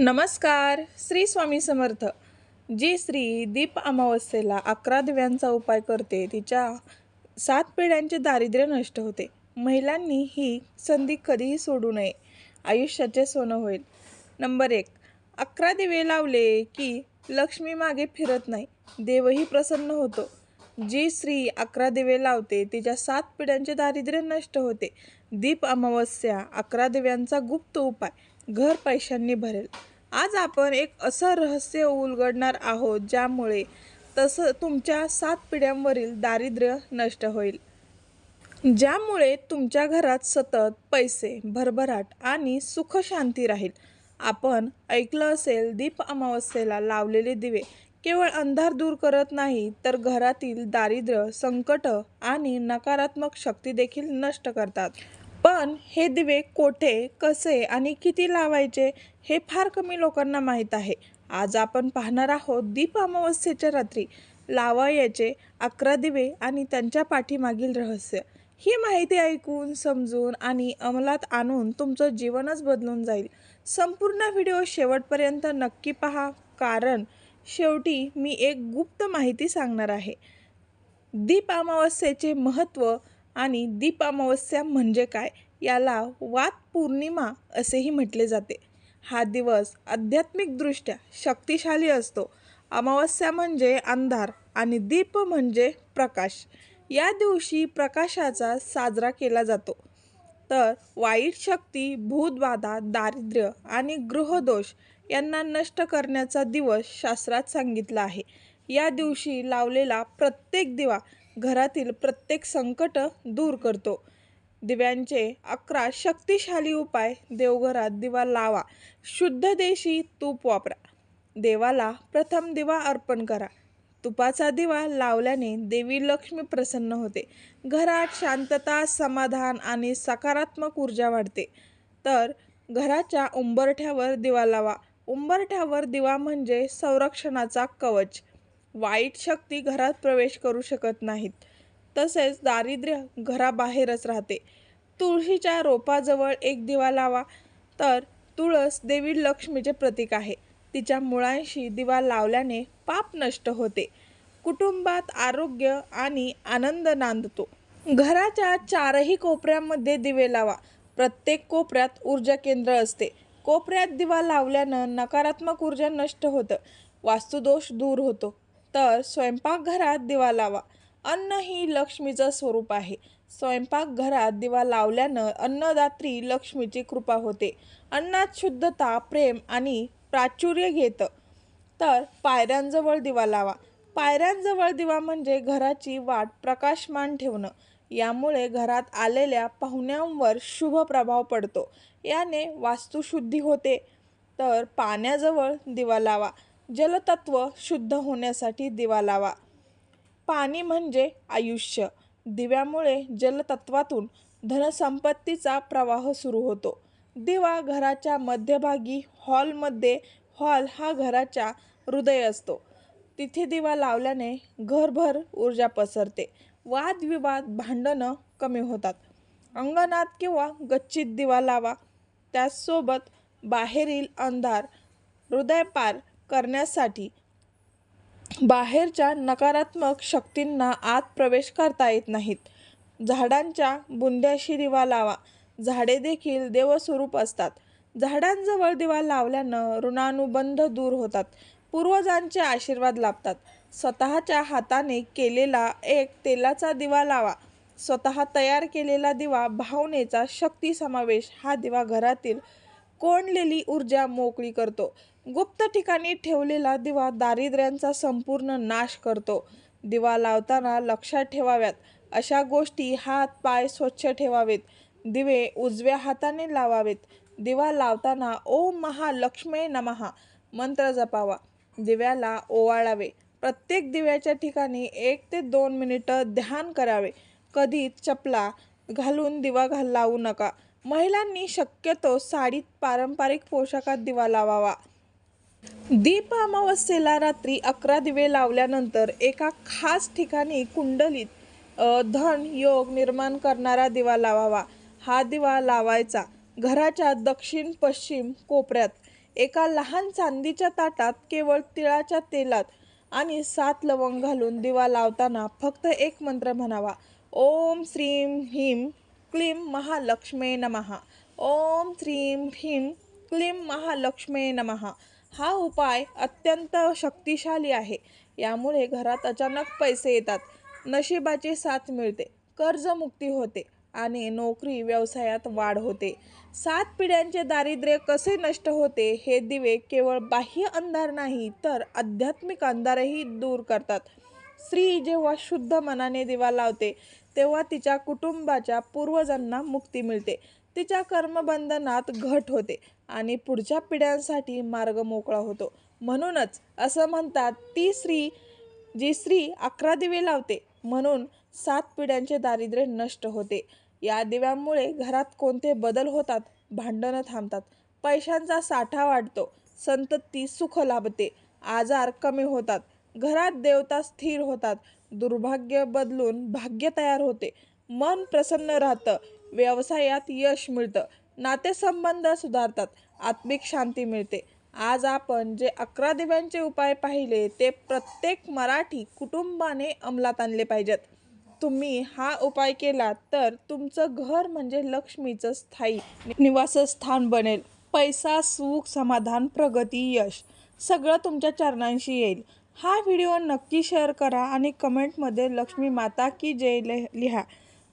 नमस्कार श्री स्वामी समर्थ. जी स्त्री दीप अमावस्येला अकरा दिव्यांचा उपाय करते तिच्या सात पिढ्यांचे दारिद्र्य नष्ट होते. महिलांनी ही संधी कधीही सोडू नये. आयुष्याचे सोनं होईल. नंबर एक अकरा दिवे लावले की लक्ष्मी मागे फिरत नाही. देवही प्रसन्न होतो. जी स्त्री अकरा दिवे लावते तिच्या सात पिढ्यांचे दारिद्र्य नष्ट होते. दीप अमावस्या अकरा दिव्यांचा गुप्त उपाय. घर पैशांनी भरेल. आज आपण एक असं रहस्य उलगडणार आहोत ज्यामुळे तसं तुमच्या सात पिढ्यांवरील दारिद्र्य नष्ट होईल. ज्यामुळे तुमच्या घरात सतत पैसे भरभराट आणि सुख शांती राहील. आपण ऐकलं असेल दीप अमावस्येला लावलेले दिवे केवळ अंधार दूर करत नाही तर घरातील दारिद्र्य संकट आणि नकारात्मक शक्ती देखील नष्ट करतात. पण हे दिवे कोठे कसे आणि किती लावायचे हे फार कमी लोकांना माहीत आहे. आज आपण पाहणार आहोत दीप अमावस्येच्या रात्री. लावायचे अकरा दिवे आणि त्यांच्या पाठीमागील रहस्य. ही माहिती ऐकून समजून आणि अंमलात आणून तुमचं जीवनच बदलून जाईल. संपूर्ण व्हिडिओ शेवटपर्यंत नक्की पहा कारण शेवटी मी एक गुप्त माहिती सांगणार आहे. दीप अमावस्येचे महत्त्व आणि दीप अमावस्या म्हणजे काय याला वात पौर्णिमा असेही म्हटले जाते. हा दिवस आध्यात्मिकदृष्ट्या शक्तिशाली असतो. अमावस्या म्हणजे अंधार आणि दीप म्हणजे प्रकाश. या दिवशी प्रकाशाचा साजरा केला जातो. तर वाईट शक्ती भूतबाधा दारिद्र्य आणि गृहदोष यांना नष्ट करण्याचा दिवस शास्त्रात सांगितला आहे. या दिवशी लावलेला प्रत्येक दिवा घरातील प्रत्येक संकट दूर करतो. दिव्यांचे अकरा शक्तिशाली उपाय देवघरात दिवा लावा. शुद्ध देशी तूप वापरा. देवाला प्रथम दिवा अर्पण करा. तुपाचा दिवा लावल्याने देवी लक्ष्मी प्रसन्न होते. घरात शांतता समाधान आणि सकारात्मक ऊर्जा वाढते. तर घराच्या उंबरठ्यावर दिवा लावा. उंबरठ्यावर दिवा म्हणजे संरक्षणाचा कवच. वाईट शक्ती घरात प्रवेश करू शकत नाहीत. तसेच दारिद्र्य घराबाहेरच राहते. तुळशीच्या रोपाजवळ एक दिवा लावा तर तुळस देवी लक्ष्मीचे प्रतीक आहे. तिच्या मुळांशी दिवा लावल्याने पाप नष्ट होते. कुटुंबात आरोग्य आणि आनंद नांदतो. घराच्या चारही कोपऱ्यामध्ये दिवे लावा. प्रत्येक कोपऱ्यात ऊर्जा केंद्र असते. कोपऱ्यात दिवा लावल्यानं नकारात्मक ऊर्जा नष्ट होतं. वास्तुदोष दूर होतो. तर स्वयंपाकघरात दिवा लावा. अन्न ही लक्ष्मीचं स्वरूप आहे. स्वयंपाकघरात दिवा लावल्यानं अन्नदात्री लक्ष्मीची कृपा होते. अन्नात शुद्धता प्रेम आणि प्राचुर्य घेतं. तर पायऱ्यांजवळ दिवा लावा. पायऱ्यांजवळ दिवा म्हणजे घराची वाट प्रकाशमान ठेवणं. यामुळे घरात आलेल्या पाहुण्यांवर शुभ प्रभाव पडतो. याने वास्तुशुद्धी होते. तर पाण्याजवळ दिवा लावा. जलतत्व शुद्ध होण्यासाठी दिवा लावा. पाणी म्हणजे आयुष्य. दिव्यामुळे जलतत्वातून धनसंपत्तीचा प्रवाह सुरू होतो. दिवा घराच्या मध्यभागी हॉलमध्ये हॉल हा घराच्या हृदय असतो. तिथे दिवा लावल्याने घरभर ऊर्जा पसरते. वादविवाद भांडणं कमी होतात. अंगणात किंवा गच्चीत दिवा लावा. त्याचसोबत बाहेरील अंधार हृदयपार करण्यासाठी बाहेरच्या नकारात्मक शक्तींना आत प्रवेश करता येत नाहीत. झाडांच्या बुंद्याशी दिवा लावा. झाडे देखील देवस्वरूप असतात. झाडांजवळ दिवा लावल्यानं ऋणानुबंध दूर होतात. पूर्वजांचे आशीर्वाद लाभतात. स्वतःच्या हाताने केलेला एक तेलाचा दिवा लावा. स्वतः तयार केलेला दिवा भावनेचा शक्ती समावेश हा दिवा घरातील कोंडलेली ऊर्जा मोकळी करतो. गुप्त ठिकाणी ठेवलेला दिवा दारिद्र्यांचा संपूर्ण नाश करतो. दिवा लावताना लक्षात ठेवाव्यात. अशा गोष्टी हात पाय स्वच्छ ठेवावेत. दिवे उजव्या हाताने लावावेत. दिवा लावताना ओम महालक्ष्मी नमहा मंत्र जपावा. दिव्याला ओवाळावे. प्रत्येक दिव्याच्या ठिकाणी एक ते दोन मिनिटं ध्यान करावे. कधीच चपला घालून दिवा घाल लावू नका. महिलांनी शक्यतो साडीत पारंपरिक पोशाखात दिवा लावावा. दीप अमावस्येला रात्री अकरा दिवे लावल्यानंतर एका खास ठिकाणी कुंडलीत धन योग निर्माण करणारा दिवा लावावा. हा दिवा लावायचा घराच्या दक्षिण पश्चिम कोपऱ्यात. एका लहान चांदीच्या ताटात केवळ तिळाच्या तेलात आणि सात लवंग घालून दिवा लावताना फक्त एक मंत्र म्हणावा. ओम श्रीम ह्रीम क्लीं महालक्ष्मे नमः। ओम श्रीम ह्रीं क्लीं महालक्ष्मे नमः। हा उपाय अत्यंत शक्तिशाली आहे. यामुळे घरात अचानक पैसे येतात नशिबाची साथ मिळते कर्जमुक्ती होते आणि नोकरी व्यवसायात वाढ होते. सात पिढ्यांचे दारिद्र्य कसे नष्ट होते हे दिवे केवळ बाह्य अंधार नाही तर आध्यात्मिक अंधारही दूर करतात. स्त्री जेव्हा शुद्ध मनाने दिवा लावते तेव्हा तिच्या कुटुंबाच्या पूर्वजांना मुक्ती मिळते. तिच्या कर्मबंधनात घट होते आणि पुढच्या पिढ्यांसाठी मार्ग मोकळा होतो. म्हणूनच असं म्हणतात ती स्त्री जी स्त्री अकरा दिवे लावते म्हणून सात पिढ्यांचे दारिद्र्य नष्ट होते. या दिव्यांमुळे घरात कोणते बदल होतात? भांडणं थांबतात. पैशांचा साठा वाढतो. संतती सुख लाभते. आजार कमी होतात. घरात देवता स्थिर होतात. दुर्भाग्य बदलून भाग्य तयार होते. मन प्रसन्न राहतं. व्यवसायात यश मिळतं. नातेसंबंध सुधारतात. आत्मिक शांती मिळते. आज आपण जे अकरा दिव्यांचे उपाय पाहिले ते प्रत्येक मराठी कुटुंबाने अंमलात आणले पाहिजेत. तुम्ही हा उपाय केला तर तुमचं घर म्हणजे लक्ष्मीचं स्थायी निवासस्थान बनेल. पैसा सुख समाधान प्रगती यश सगळं तुमच्या चरणांशी येईल. हा व्हिडिओ नक्की शेअर करा आणि कमेंटमध्ये लक्ष्मी माता की जय लिहा.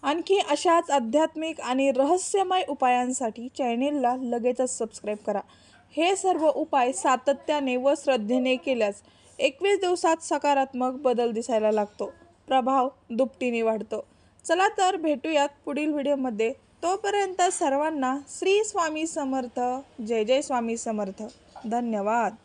आणखी अशाच आध्यात्मिक आणि रहस्यमय उपायांसाठी चॅनेलला लगेचच सबस्क्राईब करा. हे सर्व उपाय सातत्याने व श्रद्धेने केल्यास एकवीस दिवसात सकारात्मक बदल दिसायला लागतो. प्रभाव दुपटीने वाढतो. चला तर भेटूयात पुढील व्हिडिओमध्ये. तोपर्यंत सर्वांना श्री स्वामी समर्थ जय जय स्वामी समर्थ. धन्यवाद.